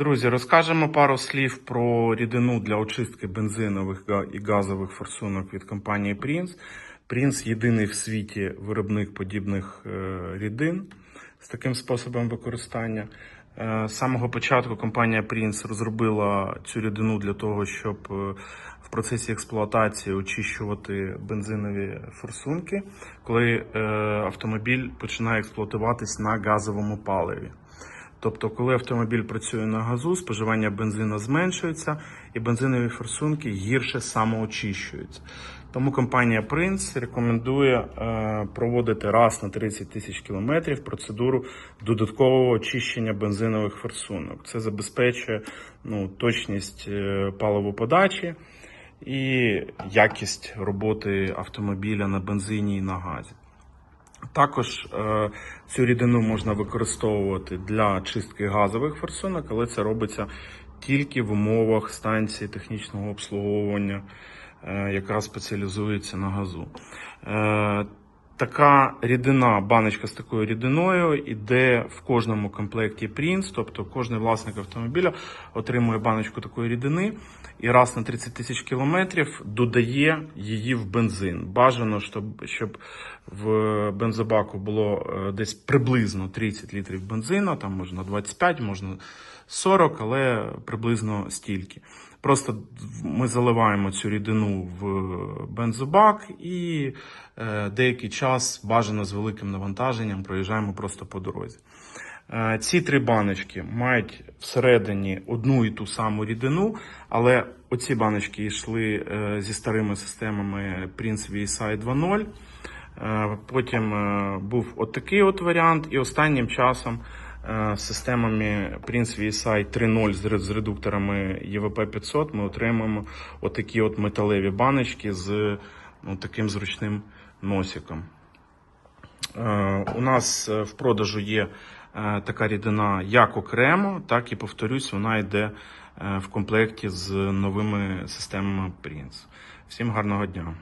Друзі, розкажемо пару слів про рідину для очистки бензинових і газових форсунок від компанії Prince. Prince єдиний в світі виробник подібних е, рідин з таким способом використання. Е, З самого початку компанія Prince розробила цю рідину для того, щоб е, в процесі експлуатації очищувати бензинові форсунки, коли автомобіль починає експлуатуватись на газовому паливі. Тобто, коли автомобіль працює на газу, споживання бензину зменшується і бензинові форсунки гірше самоочищуються. Тому компанія Prince рекомендує е, проводити раз на 30 тисяч кілометрів процедуру додаткового очищення бензинових форсунок. Це забезпечує ну, точність е, паливоподачі і якість роботи автомобіля на бензині і на газі. Також е, цю рідину можна використовувати для чистки газових форсунок, але це робиться тільки в умовах станції технічного обслуговування, е, яка спеціалізується на газу. Е, Така рідина, баночка з такою рідиною іде в кожному комплекті Prince, тобто кожен власник автомобіля отримує баночку такої рідини і раз на 30 тисяч кілометрів додає її в бензин. Бажано, щоб, щоб в бензобаку було е, десь приблизно 30 літрів бензину, там можна 25, можна 40, але приблизно стільки. Просто ми заливаємо цю рідину в бензобак і е, деякий час бажано з великим навантаженням проїжджаємо просто по дорозі. Е, Ці три баночки мають всередині одну і ту саму рідину, але оці баночки йшли е, зі старими системами Prince VSI 2.0. Е, Потім е, був отакий от варіант, і останнім часом е, системами Prince VSI 3.0 з редукторами EVP 500 ми отримуємо отакі от металеві баночки з ну, таким зручним носиком. Е, У нас е, в продажу є е, така рідина як окремо, так і повторюсь, вона йде е, в комплекті з новими системами Prince. Всім гарного дня!